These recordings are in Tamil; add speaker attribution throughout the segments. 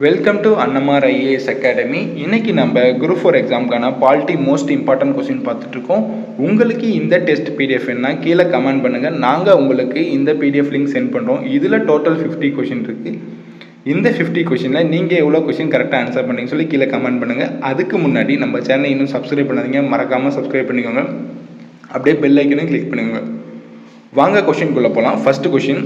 Speaker 1: Welcome to Annamar IAS academy இன்னைக்கு நம்ம குரூப் ஃபோர் எக்ஸாம்க்கான பால்ட்டி மோஸ்ட் இம்பார்ட்டன்ட் கொஸ்டின் பார்த்துட்டு இருக்கோம் உங்களுக்கு இந்த டெஸ்ட் பிடிஎஃப் என்ன கீழே கமெண்ட் பண்ணுங்கள் நாங்கள் உங்களுக்கு இந்த பிடிஎஃப் லிங்க் சென்ட் பண்ணுறோம் இதில் டோட்டல் ஃபிஃப்டி கொஷின் இருக்குது இந்த ஃபிஃப்டி கொஷினில் நீங்கள் எவ்வளோ கொஷின் கரெக்டாக ஆன்சர் பண்ணிங்க சொல்லி கீழே கமெண்ட் பண்ணுங்கள் அதுக்கு முன்னாடி நம்ம சேனலை இன்னும் சப்ஸ்கிரைப் பண்ணாதீங்க. மறக்காமல் சப்ஸ்கிரைப் பண்ணிக்கோங்க. அப்படியே பெல் ஐக்கனும் கிளிக் பண்ணுங்க வாங்க கொஷின்குள்ளே போகலாம் ஃபஸ்ட்டு கொஷின்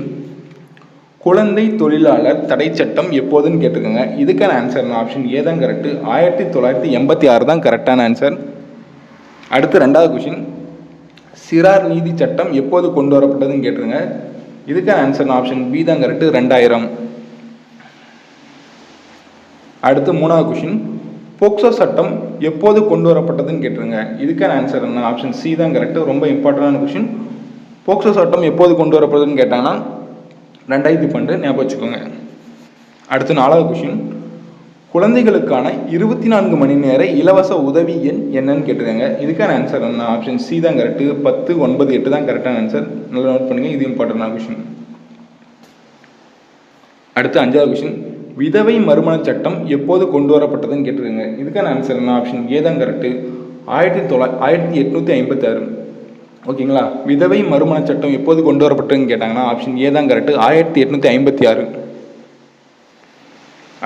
Speaker 1: குழந்தை தொழிலாளர் தடை சட்டம் எப்போதுன்னு கேட்டிருக்காங்க இதுக்கான ஆன்சர் ஆப்ஷன் ஏ தான் கரெக்டு ஆயிரத்தி தொள்ளாயிரத்தி எண்பத்தி ஆறு தான் கரெக்டான ஆன்சர் அடுத்து ரெண்டாவது கொஷின் சிறார் நீதி சட்டம் எப்போது கொண்டு வரப்பட்டதுன்னு கேட்டிருங்க இதுக்கான ஆன்சர் ஆப்ஷன் பி தான் கரெக்டு ரெண்டாயிரம். அடுத்து மூணாவது கொஷின் போக்சோ சட்டம் எப்போது கொண்டு வரப்பட்டதுன்னு கேட்டிருங்க இதுக்கான ஆன்சர் என்ன ஆப்ஷன் சி தான் கரெக்டு ரொம்ப இம்பார்ட்டண்டான கொஷின் போக்சோ சட்டம் எப்போது கொண்டு வரப்படுதுன்னு கேட்டாங்கன்னா ரெண்டாயிரத்தி பன்னெண்டு ஞாபகம் வச்சுக்கோங்க. அடுத்து நாலாவது கொஷின் குழந்தைகளுக்கான இருபத்தி நான்கு மணி நேர இலவச உதவி எண் என்னன்னு கேட்டிருக்காங்க. இதுக்கான ஆன்சர் என்ன? ஆப்ஷன் சி தான் கரெக்டு பத்து ஒன்பது எட்டு தான் கரெக்டான ஆன்சர் நல்லா நோட் பண்ணுங்க. இது இம்பார்ட்டண்டான கொஷின் அடுத்து அஞ்சாவது கொஷின் விதவை மறுமண சட்டம் எப்போது கொண்டு வரப்பட்டதுன்னு கேட்டிருக்காங்க. இதுக்கான ஆன்சர் என்ன? ஆப்ஷன் ஏ தான் கரெக்டு ஆயிரத்தி தொள்ளாயிரத்தி ஆயிரத்தி எட்நூற்றி ஐம்பத்தாறு. ஓகேங்களா? விதவை மறுமண சட்டம் எப்போது கொண்டு வரப்பட்டதுன்னு கேட்டாங்கன்னா ஆப்ஷன் ஏ தான் கரெக்டு ஆயிரத்தி எட்நூற்றி ஐம்பத்தி ஆறு.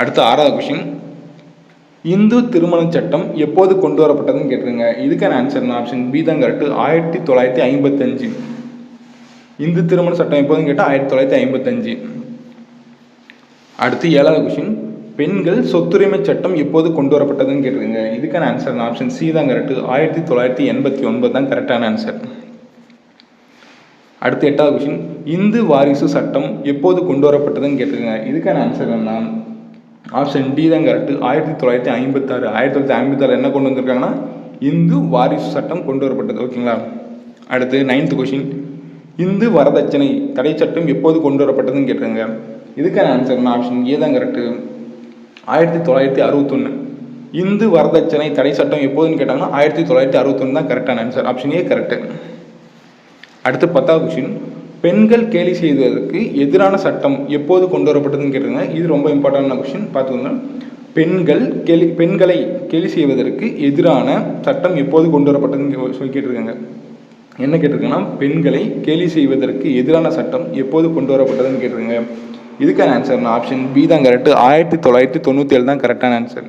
Speaker 1: அடுத்து ஆறாவது கொஷின் இந்து திருமண சட்டம் எப்போது கொண்டு வரப்பட்டதுன்னு கேட்டுருங்க. இதுக்கான ஆன்சர் ஆப்ஷன் பி தான் கரெக்டு ஆயிரத்தி தொள்ளாயிரத்தி ஐம்பத்தஞ்சு. இந்து திருமண சட்டம் எப்போதுன்னு கேட்டால் ஆயிரத்தி தொள்ளாயிரத்தி ஐம்பத்தஞ்சு. அடுத்து ஏழாவது கொஷின் பெண்கள் சொத்துரிமை சட்டம் எப்போது கொண்டு வரப்பட்டதுன்னு கேட்டிருங்க. இதுக்கான ஆன்சர் ஆப்ஷன் சி தான் கரெக்டு ஆயிரத்தி தொள்ளாயிரத்தி எண்பத்தி ஒன்பது தான் கரெக்டான ஆன்சர் அடுத்து எட்டாவது கொஷின் இந்து வாரிசு சட்டம் எப்போது கொண்டு வரப்பட்டதுன்னு கேட்டிருங்க இதுக்கான ஆன்சர் என்ன ஆப்ஷன் டி தான் கரெக்டு ஆயிரத்தி தொள்ளாயிரத்தி ஐம்பத்தாறு ஆயிரத்தி தொள்ளாயிரத்தி ஐம்பத்தாறு என்ன கொண்டு வந்திருக்காங்கன்னா இந்து வாரிசு சட்டம் கொண்டு வரப்பட்டது. ஓகேங்களா அடுத்து நைன்த் கொஷின் இந்து வரதட்சணை தடை சட்டம் எப்போது கொண்டு வரப்பட்டதுன்னு கேட்டிருங்க இதுக்கான ஆன்சர் ஆப்ஷன் ஏ தான் கரெக்டு ஆயிரத்தி தொள்ளாயிரத்தி அறுபத்தொன்று இந்து வரதட்சணை தடை சட்டம் எப்போதுன்னு கேட்டாங்கன்னா ஆயிரத்தி தொள்ளாயிரத்தி அறுபத்தொன்று தான் கரெக்டான ஆன்சர் ஆப்ஷன் ஏ கரெக்டு அடுத்து பத்தாவது கொஷின் பெண்கள் கேலி செய்வதற்கு எதிரான சட்டம் எப்போது கொண்டு வரப்பட்டதுன்னு கேட்டிருங்க இது ரொம்ப இம்பார்ட்டண்டான கொஷின் பார்த்துக்கோங்க பெண்கள் கேலி பெண்களை கேலி செய்வதற்கு எதிரான சட்டம் எப்போது கொண்டு வரப்பட்டதுன்னு சொல்லி கேட்டிருக்காங்க. என்ன கேட்டிருக்கேன்னா பெண்களை கேலி செய்வதற்கு எதிரான சட்டம் எப்போது கொண்டு வரப்பட்டதுன்னு கேட்டிருக்காங்க. இதுக்கான ஆன்சர் நான் ஆப்ஷன் பி தான் கரெக்டு ஆயிரத்தி தொள்ளாயிரத்தி தொண்ணூற்றி ஏழு தான் கரெக்டான ஆன்சர்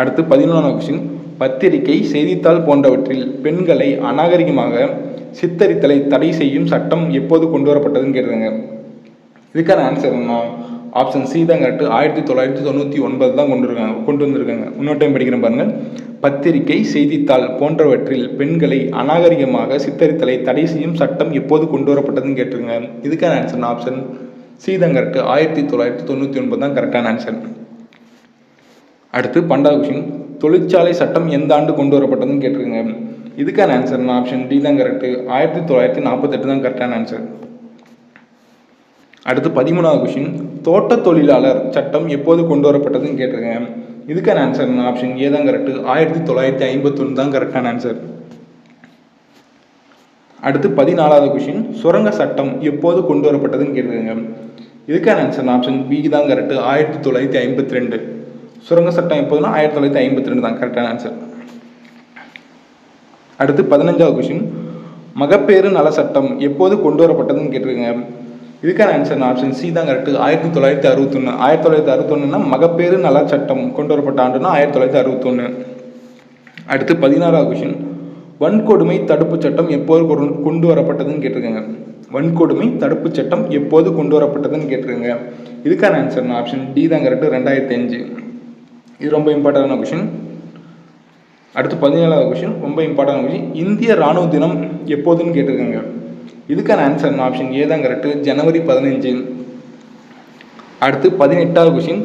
Speaker 1: அடுத்து பதினொன்றாம் கொஸ்டின் பத்திரிகை செய்தித்தாள் போன்றவற்றில் பெண்களை அநாகரிகமாக சித்தரித்தலை தடை செய்யும் சட்டம் எப்போது கொண்டு வரப்பட்டதுன்னு கேட்டுருங்க இதுக்கான ஆன்சர் என்ன? ஆப்ஷன் சி தான் கரெக்ட் ஆயிரத்தி தொள்ளாயிரத்தி தொண்ணூற்றி ஒன்பது தான் கொண்டு இருக்காங்க கொண்டு வந்திருக்காங்க. இன்னொரு டைம் படிக்கிறேன் பாருங்கள் பத்திரிகை செய்தித்தாள் போன்றவற்றில் பெண்களை அநாகரிகமாக சித்தரித்தலை தடை செய்யும் சட்டம் எப்போது கொண்டு வரப்பட்டதுன்னு கேட்டுருங்க. இதுக்கான ஆன்சர் ஆப்ஷன் சி தான் ஆயிரத்தி தொள்ளாயிரத்தி தொண்ணூற்றி ஒன்பது தான் கரெக்டான ஆன்சர் அடுத்து பண்டா கொஷின் தொழிற்சாலை சட்டம் எந்த ஆண்டு கொண்டு வரப்பட்டதுன்னு கேட்டிருங்க இதுக்கான ஆன்சர் ஆப்ஷன் டி தான் கரெக்டு ஆயிரத்தி தொள்ளாயிரத்தி நாற்பத்தெட்டு தான் கரெக்டான ஆன்சர் அடுத்து பதிமூணாவது கொஷின் தோட்ட தொழிலாளர் சட்டம் எப்போது கொண்டு வரப்பட்டதுன்னு கேட்டிருக்கேன் இதுக்கான ஆன்சர் ஆப்ஷன் ஏ தான் கரெக்டு ஆயிரத்தி தொள்ளாயிரத்தி ஐம்பத்தொன்று தான் கரெக்டான ஆன்சர் அடுத்து பதினாலாவது கொஷின் சுரங்க சட்டம் எப்போது கொண்டு வரப்பட்டதுன்னு கேட்டிருக்கேங்க. இதுக்கான ஆன்சர் ஆப்ஷன் பி தான் கரெக்டு ஆயிரத்தி தொள்ளாயிரத்தி ஐம்பத்தி ரெண்டு. சுரங்க சட்டம் எப்போதுனா ஆயிரத்தி தொள்ளாயிரத்தி ஐம்பத்தி ரெண்டு தான் கரெக்டான ஆன்சர் அடுத்து பதினஞ்சாவது கொஷின் மகப்பேறு நல சட்டம் எப்போது கொண்டு வரப்பட்டதுன்னு கேட்டிருக்கீங்க. இதுக்கான ஆன்சர் ஆப்ஷன் சி தான் கரெக்டு ஆயிரத்தி தொள்ளாயிரத்தி அறுபத்தொன்று ஆயிரத்தி தொள்ளாயிரத்தி அறுபத்தொன்னுனா மகப்பேறு நல சட்டம் கொண்டு வரப்பட்ட ஆண்டுனா ஆயிரத்தி தொள்ளாயிரத்தி அறுபத்தொன்று அடுத்து பதினாறாவது கொஷின் வன்கொடுமை தடுப்பு சட்டம் எப்போது கொண்டு வரப்பட்டதுன்னு கேட்டிருக்காங்க. வன்கொடுமை தடுப்பு சட்டம் எப்போது கொண்டு வரப்பட்டதுன்னு கேட்டிருக்காங்க. இதுக்கான ஆன்சர் ஆப்ஷன் டி தான் கரெக்டு ரெண்டாயிரத்தி அஞ்சு. இது ரொம்ப இம்பார்ட்டண்டான கொஷின் அடுத்து பதினேழாவது கொஷின் ரொம்ப இம்பார்ட்டண்டான கொஷின் இந்திய ராணுவ தினம் எப்போதுன்னு கேட்டிருக்காங்க. இதுக்கான ஆன்சர் ஆப்ஷன் ஏ தான் கரெக்டு ஜனவரி பதினஞ்சு. அடுத்து பதினெட்டாவது கொஷின்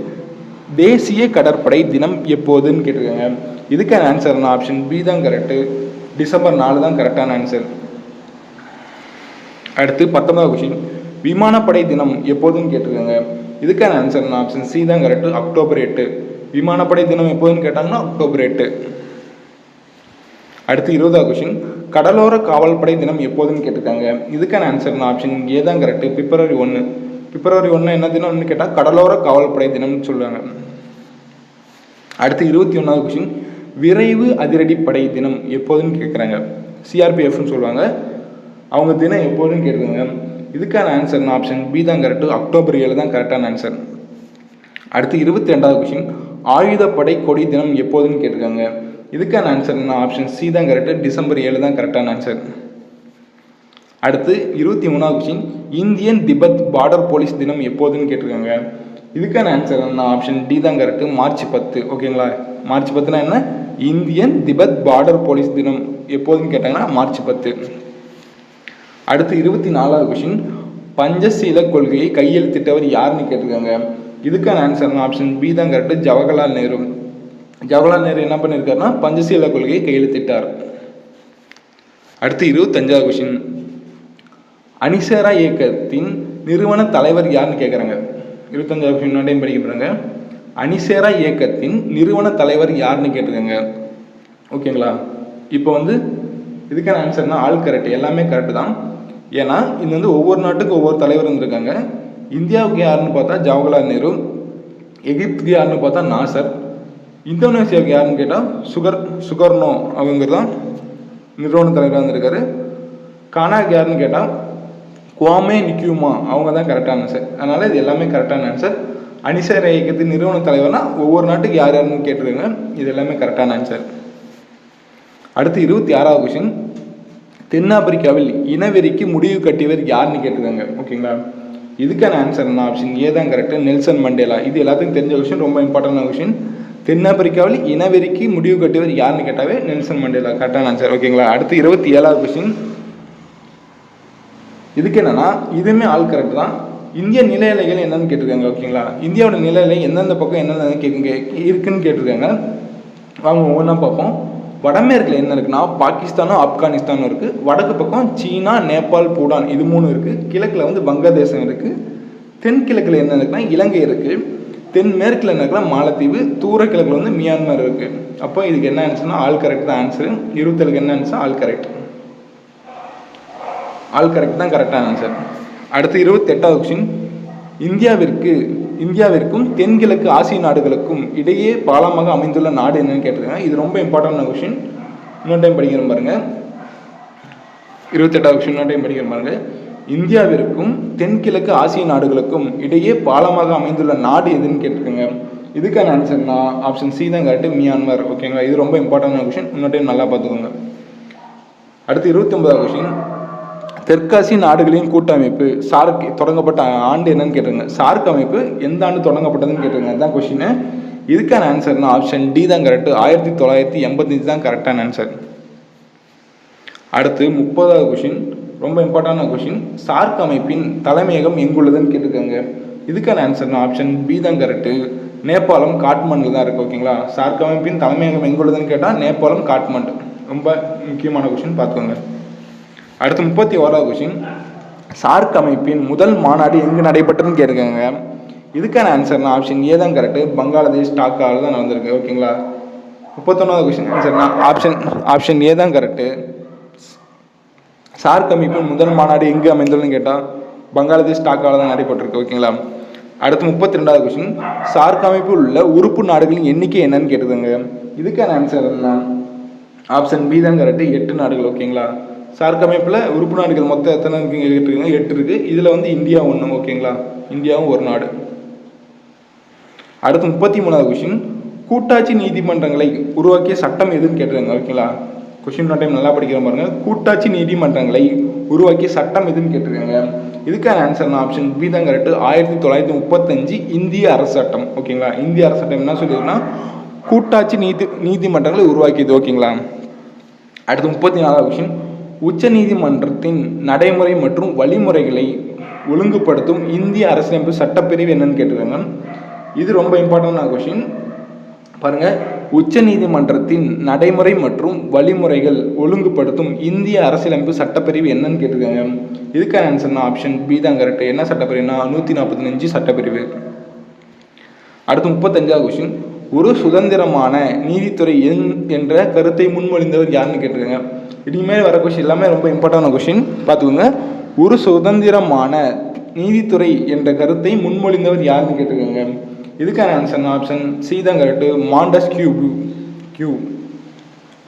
Speaker 1: தேசிய கடற்படை தினம் எப்போதுன்னு கேட்டிருக்காங்க. இதுக்கான ஆன்சர் ஆப்ஷன் பி தான் கரெக்டு டிசம்பர் நாலு தான் கரெக்டான ஆன்சர் அடுத்து பத்தொன்பதாவது கொஷின் விமானப்படை தினம் எப்போதுன்னு கேட்டிருக்காங்க. இதுக்கான ஆன்சர் ஆப்ஷன் சி தான் கரெக்டு அக்டோபர் எட்டு. விமானப்படை தினம் எப்போதுன்னு கேட்டாங்கன்னா அக்டோபர் எட்டு. அடுத்து இருபதாவது கொஷின் கடலோர காவல்படை தினம் எப்போதுன்னு கேட்டிருக்காங்க. இதுக்கான ஆன்சர் ஆப்ஷன் ஏ தான் கரெக்டு பிப்ரவரி ஒன்று பிப்ரவரி ஒன்று என்ன தினம்னு கேட்டால் கடலோர காவல்படை தினம்னு சொல்லுவாங்க அடுத்து இருபத்தி ஒன்றாவது கொஷின் விரைவு அதிரடிப்படை தினம் எப்போதுன்னு கேட்குறாங்க. சிஆர்பிஎஃப்னு சொல்லுவாங்க. அவங்க தினம் எப்போதுன்னு கேட்குறாங்க இதுக்கான ஆன்சர் ஆப்ஷன் பி தான் கரெக்டு அக்டோபர் ஏழு தான் கரெக்டான ஆன்சர் அடுத்து இருபத்தி ரெண்டாவது கொஷின் ஆயுதப்படை கொடி தினம் எப்போதுன்னு கேட்டிருக்காங்க. இதுக்கான ஆன்சர் என்ன ஆப்ஷன் சி தான் கரெக்டு டிசம்பர் ஏழு தான் கரெக்டான ஆன்சர் அடுத்து இருபத்தி மூணாவது question Indian Tibet border police தினம் எப்போதுன்னு கேட்டிருக்காங்க. இதுக்கான ஆன்சர் என்ன ஆப்ஷன் டி தான் கரெக்டு மார்ச் பத்து. ஓகேங்களா மார்ச் பத்துனா என்ன? இந்தியன் திபெத் பார்டர் போலீஸ் தினம் எப்போதுன்னு கேட்டாங்கன்னா மார்ச் பத்து. அடுத்து இருபத்தி நாலாவது கொஷின் பஞ்சசீல கொள்கையை கையெழுத்திட்டவர் யாருன்னு கேட்டிருக்காங்க. இதுக்கான ஆன்சர் ஆப்ஷன் பி தான் கரெக்டு ஜவஹர்லால் நேரு. ஜவஹர்லால் நேரு என்ன பண்ணியிருக்காருன்னா பஞ்சசீல கொள்கையை கையெழுத்திட்டார். அடுத்து இருபத்தஞ்சாவது கொஷின் அனிசேரா இயக்கத்தின் நிறுவன தலைவர் யாருன்னு கேட்குறாங்க இருபத்தஞ்சாவது கொஷின் முன்னாடியும் படிக்க போகிறாங்க அனிசேரா இயக்கத்தின் நிறுவன தலைவர் யாருன்னு கேட்டிருக்காங்க. ஓகேங்களா இப்போ வந்து இதுக்கான ஆன்சர்னா ஆல் கரெக்ட் எல்லாமே கரெக்டு தான். ஏன்னா இது வந்து ஒவ்வொரு நாட்டுக்கும் ஒவ்வொரு தலைவர் இருந்திருக்காங்க இந்தியாவுக்கு யாருன்னு பார்த்தா ஜவஹர்லால் நேரு எகிப்துக்கு யாருன்னு பார்த்தா நாசர் இந்தோனேசியாவுக்கு யாருன்னு கேட்டால் சுகர் சுகர்னோ அவங்க தான் நிறுவன தலைவராக இருந்திருக்காரு. கானாக்கு யாருன்னு கேட்டால் குவாமே நிக்யூமா அவங்க தான் கரெக்டான ஆன்சர் அதனால் இது எல்லாமே கரெக்டான ஆன்சர் அனிசர் இயக்கத்தின் நிறுவன தலைவர்னா ஒவ்வொரு நாட்டுக்கு யார் யாருன்னு கேட்டிருக்காங்க. இது எல்லாமே கரெக்டான ஆன்சர் அடுத்து இருபத்தி ஆறாவது கொஷின் தென்னாப்பிரிக்காவில் இனவெறிக்கு முடிவு கட்டியவர் யாருன்னு கேட்டிருக்காங்க. ஓகேங்களா? இதுக்கான ஆன்சர் என்ன? ஆப்ஷன் ஏ தான் கரெக்டு நெல்சன் மண்டேலா. இது எல்லாத்துக்கும் தெரிஞ்ச கொஷின் ரொம்ப இம்பார்ட்டன்டான கொஷின் தென்னாப்பிரிக்காவில் இனவெறிக்கு முடிவு கட்டியவர் யாருன்னு கேட்டாவே நெல்சன் மண்டேலா. கரெக்டான ஆன்சர் ஓகேங்களா அடுத்து இருபத்தி ஏழாவது கொஷின் இதுக்கு என்னன்னா இதுவுமே ஆள் கரெக்ட் தான். இந்திய நிலையிலைகள் என்னென்னு என்னன்னு கேட்டிருக்காங்க ஓகேங்களா இந்தியாவோட நில எந்தெந்த பக்கம் என்னென்ன கேட்குங்க இருக்குன்னு கேட்டிருக்காங்க. வாங்க ஒவ்வொன்றா பார்ப்போம். வடமேற்கில் என்ன இருக்குன்னா பாகிஸ்தானும் ஆப்கானிஸ்தானும் இருக்குது வடக்கு பக்கம் சீனா நேபாள் பூடான் இது மூணு இருக்குது கிழக்கில் வந்து வங்கதேசம் இருக்குது தென்கிழக்கில் என்ன இருக்குன்னா இலங்கை இருக்குது தென்மேற்கில் என்ன இருக்குன்னா மாலத்தீவு. தூர கிழக்கில் வந்து மியான்மர் இருக்குது அப்போ இதுக்கு என்ன ஆன்சர்னா ஆல் கரெக்ட் தான் ஆன்சரு இருபத்தேழுக்கு என்ன answer all correct all correct தான் கரெக்டான ஆன்சர் அடுத்து இருபத்தெட்டாவது கொஷின் இந்தியாவிற்கு இந்தியாவிற்கும் தென்கிழக்கு ஆசிய நாடுகளுக்கும் இடையே பாலமாக அமைந்துள்ள நாடு என்னன்னு கேட்டிருக்காங்க. இது ரொம்ப இம்பார்ட்டன்டான கொஷின் இன்னொரு டைம் படிக்கிற பாருங்க. இருபத்தெட்டாவது கொஷின் இன்னொரு டைம் படிக்கிற பாருங்க. இந்தியாவிற்கும் தென்கிழக்கு ஆசிய நாடுகளுக்கும் இடையே பாலமாக அமைந்துள்ள நாடு எதுன்னு கேட்டிருக்காங்க. இதுக்கான ஆன்சர்னா ஆப்ஷன் சி தான் கரெக்டு மியான்மர் ஓகேங்களா இது ரொம்ப இம்பார்ட்டன்டான கொஷின் இன்னொரு டைம் நல்லா பார்த்துக்கோங்க. அடுத்து இருபத்தி ஒன்பதாவது கொஷின் தெற்காசிய நாடுகளின் கூட்டமைப்பு சார்க் தொடங்கப்பட்ட ஆண்டு என்னன்னு கேட்டுருங்க. சார்க் அமைப்பு எந்த ஆண்டு தொடங்கப்பட்டதுன்னு கேட்டுருங்க. அதான் கொஷின் இதுக்கான ஆன்சர்னா ஆப்ஷன் டி தான் கரெக்டு ஆயிரத்தி தொள்ளாயிரத்தி எண்பத்தஞ்சு தான் கரெக்டான ஆன்சர் அடுத்து முப்பதாவது கொஷின் ரொம்ப இம்பார்ட்டண்டான கொஷின் சார்க் அமைப்பின் தலைமையகம் எங்குள்ளதுன்னு கேட்டிருக்காங்க. இதுக்கான ஆன்சர்னா ஆப்ஷன் பி தான் கரெக்டு நேபாளம் காட்மண்டில் தான் இருக்குது ஓகேங்களா சார்க் அமைப்பின் தலைமையகம் எங்குள்ளதுன்னு கேட்டால் நேபாளம் காட்மண்ட். ரொம்ப முக்கியமான கொஷின் பார்த்துக்கோங்க. அடுத்து முப்பத்தி ஓராவது கொஷின் சார்க் அமைப்பின் முதல் மாநாடு எங்கு நடைபெற்றதுன்னு கேட்டிருக்காங்க. இதுக்கான ஆன்சர்னா ஆப்ஷன் ஏ தான் கரெக்டு பங்களாதேஷ் டாக்காவில் தான் நடந்திருக்கு. ஓகேங்களா முப்பத்தொன்னாவது கொஷின் ஆன்சர்னா ஆப்ஷன் ஆப்ஷன் ஏ தான் கரெக்டு சார்க் அமைப்பின் முதல் மாநாடு எங்கு அமைந்துள்ளதுன்னு கேட்டால் பங்களாதேஷ் டாக்காவில் தான் நடைபெற்றிருக்கு. ஓகேங்களா அடுத்து முப்பத்தி ரெண்டாவது கொஷின் சார்க் அமைப்பில் உள்ள உறுப்பு நாடுகளின் எண்ணிக்கை என்னன்னு கேட்டுதுங்க இதுக்கான ஆன்சர் என்ன ஆப்ஷன் பி தான் கரெக்டு எட்டு நாடுகள். ஓகேங்களா சார்க் அமைப்பில் உறுப்பு நாடுகள் மொத்தம் எத்தனை இருக்குங்க கேட்டிருக்காங்க? எட்டு இருக்குது இதில் வந்து இந்தியா ஒன்று ஓகேங்களா? இந்தியாவும் ஒரு நாடு. அடுத்து முப்பத்தி மூணாவது கொஷின் கூட்டாட்சி நீதிமன்றங்களை உருவாக்கிய சட்டம் எதுன்னு கேட்டிருக்காங்க ஓகேங்களா? கொஷின் டைம் நல்லா படிக்கிற பாருங்க. கூட்டாட்சி நீதிமன்றங்களை உருவாக்கிய சட்டம் எதுன்னு கேட்டிருக்காங்க. இதுக்கான ஆன்சர் ஆப்ஷன் பி தான் கரெக்ட் ஆயிரத்தி தொள்ளாயிரத்தி முப்பத்தஞ்சு இந்திய அரசு சட்டம் ஓகேங்களா? இந்திய அரசு சட்டம் என்ன சொல்லியிருக்குன்னா கூட்டாட்சி நீதி நீதிமன்றங்களை உருவாக்கியது ஓகேங்களா? அடுத்து முப்பத்தி நாலாவது கொஷின் உச்சநீதிமன்றத்தின் நடைமுறை மற்றும் வழிமுறைகளை ஒழுங்குபடுத்தும் இந்திய அரசியலமைப்பு சட்டப்பிரிவு என்னன்னு கேட்டிருக்காங்க. இது ரொம்ப இம்பார்ட்டண்டான கொஷின் பாருங்க உச்ச நீதிமன்றத்தின் நடைமுறை மற்றும் வழிமுறைகள் ஒழுங்குபடுத்தும் இந்திய அரசியலமைப்பு சட்டப்பிரிவு என்னன்னு கேட்டிருக்காங்க. இதுக்கான ஆன்சர்னா ஆப்ஷன் பி தான் கரெக்ட் என்ன சட்டப்பிரிவுனா நூற்றி நாற்பத்தஞ்சு சட்டப்பிரிவு. அடுத்து முப்பத்தஞ்சாவது கொஷின் ஒரு சுதந்திரமான நீதித்துறை என் என்ற கருத்தை முன்மொழிந்தவர் யாருன்னு கேட்டிருக்காங்க. இனிமேல் வர கொஷின் எல்லாமே ரொம்ப இம்பார்ட்டான கொஷின் பார்த்துக்கோங்க. ஒரு சுதந்திரமான நீதித்துறை என்ற கருத்தை முன்மொழிந்தவர் யாருன்னு கேட்டிருக்காங்க. இதுக்கான ஆன்சர் ஆப்ஷன் சி தான் கரெக்டு மாண்டஸ் கியூ கியூ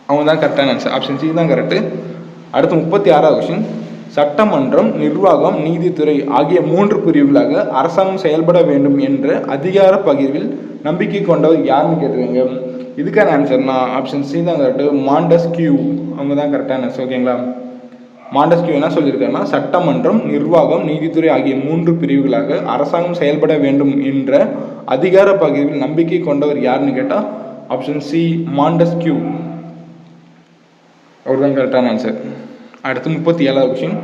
Speaker 1: அவங்க தான் கரெக்டான ஆன்சர் ஆப்ஷன் சி தான் கரெக்டு அடுத்து முப்பத்தி ஆறாவது கொஷின் சட்டமன்றம் நிர்வாகம் நீதித்துறை ஆகிய மூன்று பிரிவுகளாக அரசாங்கம் செயல்பட வேண்டும் என்ற அதிகார பகிர்வில் நம்பிக்கை கொண்டவர் யாருன்னு கேட்டுருக்கீங்க? இதுக்கான ஆன்சர்னா ஆப்ஷன் சி தான் கரெக்டு மாண்டஸ் கியூ அவங்க தான் கரெக்டான ஆன்சர் ஓகேங்களா மாண்டஸ் கியூ என்ன சொல்லியிருக்காருன்னா சட்டமன்றம் நிர்வாகம் நீதித்துறை ஆகிய மூன்று பிரிவுகளாக அரசாங்கம் செயல்பட வேண்டும் என்ற அதிகார பகிர்வில் நம்பிக்கை கொண்டவர் யாருன்னு கேட்டால் ஆப்ஷன் சி மாண்டஸ் கியூ அவர் தான் கரெக்டான ஆன்சர் அடுத்து முப்பத்தி ஏழாவது கொஷின்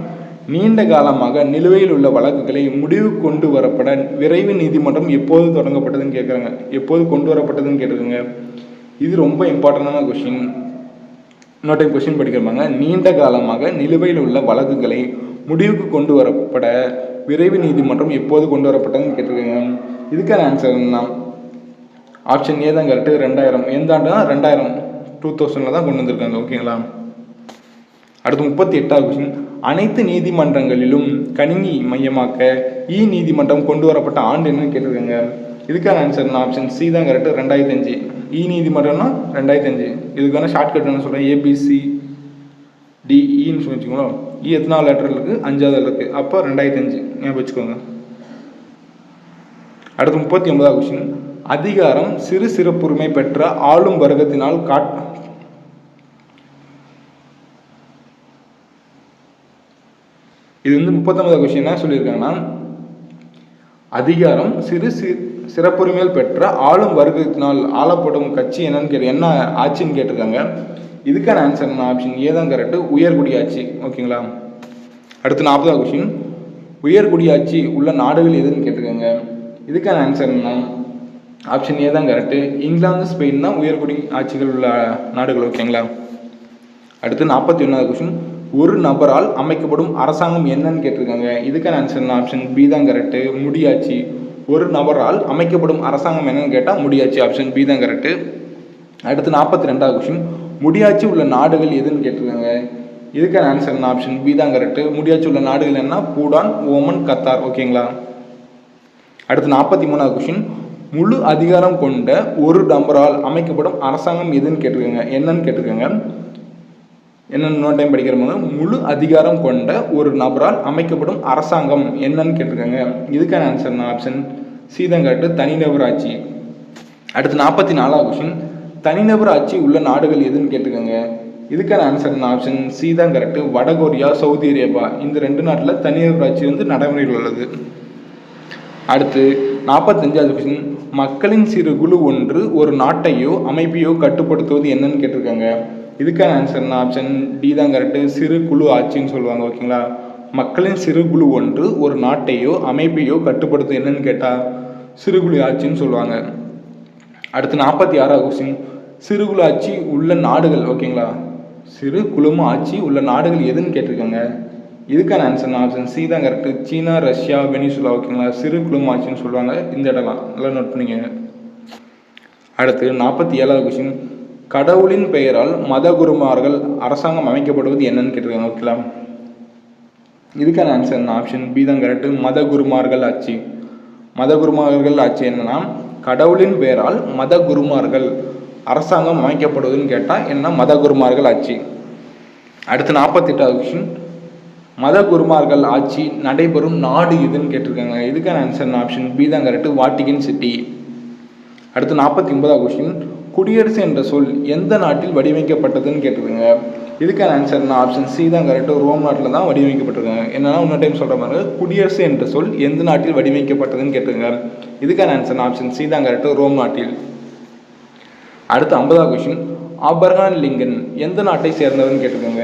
Speaker 1: நீண்ட காலமாக நிலுவையில் உள்ள வழக்குகளை முடிவு கொண்டு வரப்பட விரைவு நீதிமன்றம் எப்போது தொடங்கப்பட்டதுன்னு கேட்குறாங்க எப்போது கொண்டு வரப்பட்டதுன்னு கேட்டிருக்காங்க. இது ரொம்ப இம்பார்ட்டண்டான கொஷின் இன்னொரு டைம் கொஷின் படிக்கிறப்பாங்க நீண்ட காலமாக நிலுவையில் உள்ள வழக்குகளை முடிவுக்கு கொண்டு வரப்பட விரைவு நீதிமன்றம் எப்போது கொண்டு வரப்பட்டதுன்னு கேட்டிருக்காங்க. இதுக்கான ஆன்சர் என்ன ஆப்ஷன் ஏ தான் கரெக்டு ரெண்டாயிரம். எந்த ஆண்டுனா ரெண்டாயிரம். டூ தௌசண்டில் தான் கொண்டு வந்திருக்காங்க. ஓகேங்களா அடுத்து முப்பத்தி எட்டாவது கொஸ்டின் அனைத்து நீதிமன்றங்களிலும் கணினி மையமாக்க இ நீதிமன்றம் கொண்டு வரப்பட்ட ஆண்டு என்னன்னு கேட்டிருக்காங்க. இதுக்கான ஆன்சர் நான் ஆப்ஷன் சி தான் கரெக்டு ரெண்டாயிரத்தி அஞ்சு. இ நீதிமன்றம்னா ரெண்டாயிரத்தி அஞ்சு. இதுக்கான ஷார்ட்கட் என்ன சொல்கிறேன் ஏபிசி டிஇன்னு சொல்லி வச்சுக்கோங்களேன். இ எத்தனாவது லெட்டர் இருக்குது அஞ்சாவது இருக்குது அப்போ ரெண்டாயிரத்தி அஞ்சு. ஞாபகம் வச்சுக்கோங்க. அடுத்து முப்பத்தி ஒன்பதாவது கொஸ்டின் அதிகாரம் சிறு சிறப்புரிமை பெற்ற ஆளும் வர்க்கத்தினால் காட் இது வந்து முப்பத்தொன்பதாவது கொஸ்டின் என்ன சொல்லியிருக்காங்கன்னா அதிகாரம் சிறு சி சிறப்புரிமையில் பெற்ற ஆளும் வர்க்கத்தினால் ஆளப்படும் கட்சி என்னன்னு கேட்டு என்ன ஆட்சின்னு கேட்டிருக்காங்க. இதுக்கான ஆன்சர் ஆப்ஷன் ஏ தான் கரெக்டு உயர்குடி ஆட்சி ஓகேங்களா அடுத்து நாற்பதாவது கொஸ்டின் உயர்குடி ஆட்சி உள்ள நாடுகள் எதுன்னு கேட்டிருக்காங்க. இதுக்கான ஆன்சர் என்ன? ஆப்ஷன் ஏ தான் கரெக்டு இங்கிலாந்து ஸ்பெயின் தான் உயர்குடி ஆட்சிகள் உள்ள நாடுகள். ஓகேங்களா அடுத்து நாற்பத்தி ஒன்றாவது கொஸ்டின் ஒரு நபரால் அமைக்கப்படும் அரசாங்கம் என்னன்னு கேட்டிருக்காங்க. இதுக்கான ஆன்சர் ஆப்ஷன் பி தான் கரெக்டு முடியாட்சி ஒரு நபரால் அமைக்கப்படும் அரசாங்கம் என்னன்னு கேட்டால் முடியாட்சி ஆப்ஷன் பி தான் கரெக்டு அடுத்து நாற்பத்தி ரெண்டாவது கொஷின் முடியாச்சு உள்ள நாடுகள் எதுன்னு கேட்டிருக்காங்க. இதுக்கான ஆன்சர் ஆப்ஷன் பி தான் கரெக்டு முடியாச்சு உள்ள நாடுகள் என்ன பூடான் ஓமன் கத்தார். ஓகேங்களா அடுத்து நாற்பத்தி மூணாவது கொஷின் முழு அதிகாரம் கொண்ட ஒரு நபரால் அமைக்கப்படும் அரசாங்கம் எதுன்னு கேட்டிருக்காங்க. என்னன்னு கேட்டிருக்காங்க. என்னென்னு இன்னொரு டைம் படிக்கிறவங்க முழு அதிகாரம் கொண்ட ஒரு நபரால் அமைக்கப்படும் அரசாங்கம் என்னன்னு கேட்டிருக்காங்க. இதுக்கான ஆன்சர் ஆப்ஷன் சீதங்காட்டு தனிநபர் ஆட்சி. அடுத்து நாற்பத்தி நாலாவது கொஷின் தனிநபர் ஆட்சி உள்ள நாடுகள் எதுன்னு கேட்டிருக்காங்க. இதுக்கான ஆன்சர் ஆப்ஷன் சீதான் கரெக்டு வடகொரியா சவுதி அரேபியா. இந்த ரெண்டு நாட்டில் தனிநபர் ஆட்சி வந்து நடைமுறையில் உள்ளது. அடுத்து நாற்பத்தஞ்சாவது கொஷின் மக்களின் சிறு குழு ஒன்று ஒரு நாட்டையோ அமைப்பையோ கட்டுப்படுத்துவது என்னன்னு கேட்டிருக்காங்க. இதுக்கான ஆன்சர் ஆப்ஷன் டி தான் கரெக்டு சிறு குழு ஆட்சின்னு சொல்லுவாங்க ஓகேங்களா மக்களின் சிறு குழு ஒன்று ஒரு நாட்டையோ அமைப்பையோ கட்டுப்படுத்து என்னன்னு கேட்டால் சிறுகுழு ஆட்சின்னு சொல்லுவாங்க. அடுத்து நாற்பத்தி ஆறாவது கொஸ்டின் சிறுகுழு ஆட்சி உள்ள நாடுகள் ஓகேங்களா சிறு குழும ஆட்சி உள்ள நாடுகள் எதுன்னு கேட்டிருக்காங்க? இதுக்கான ஆன்சர் ஆப்ஷன் சி தான் கரெக்டு சீனா ரஷ்யா வெனிசுலா ஓகேங்களா சிறு குழும ஆட்சின்னு சொல்லுவாங்க. இந்த இடம்லாம் நல்லா நோட் பண்ணிக்கங்க. அடுத்து நாற்பத்தி ஏழாவது கொஸ்டின் கடவுளின் பெயரால் மத குருமார்கள் அரசாங்கம் அமைக்கப்படுவது என்னன்னு கேட்டிருக்காங்க ஓகேங்களா இதுக்கான ஆன்சர் ஆப்ஷன் பி தான் கரெக்டு மத குருமார்கள் ஆட்சி மத குருமார்கள் ஆட்சி என்னன்னா கடவுளின் பெயரால் மத குருமார்கள் அரசாங்கம் அமைக்கப்படுவதுன்னு கேட்டால் என்ன? மத குருமார்கள் ஆட்சி அடுத்து நாற்பத்தெட்டாவது கொஸ்டின் மத குருமார்கள் ஆட்சி நடைபெறும் நாடு எதுன்னு கேட்டிருக்காங்க. இதுக்கான ஆன்சர் ஆப்ஷன் பி தான் கரெக்டு வாட்டிகன் சிட்டி. அடுத்து நாற்பத்தி ஒன்பதாவது கொஸ்டின் குடியரசு என்ற சொல் எந்த நாட்டில் வடிவமைக்கப்பட்டதுன்னு கேட்டிருக்காங்க இதுக்கான ஆன்சர் ஆப்ஷன் சி தான் கரெக்டாக ரோம் நாட்டில் தான் வடிவமைக்கப்பட்டிருக்காங்க. என்னன்னா இன்னொரு டைம் சொல்கிற மாதிரி குடியரசு என்ற சொல் எந்த நாட்டில் வடிவமைக்கப்பட்டதுன்னு கேட்டிருக்காங்க இதுக்கான ஆன்சர் ஆப்ஷன் சி தான் கரெக்டாக ரோம் நாட்டில். அடுத்து ஐம்பதாவது கொஷின் ஆபர்ஹான் லிங்கன் எந்த நாட்டை சேர்ந்தவர்னு கேட்டிருக்காங்க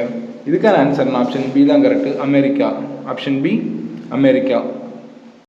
Speaker 1: இதுக்கான ஆன்சர் ஆப்ஷன் பி தான் correct America. Option B America.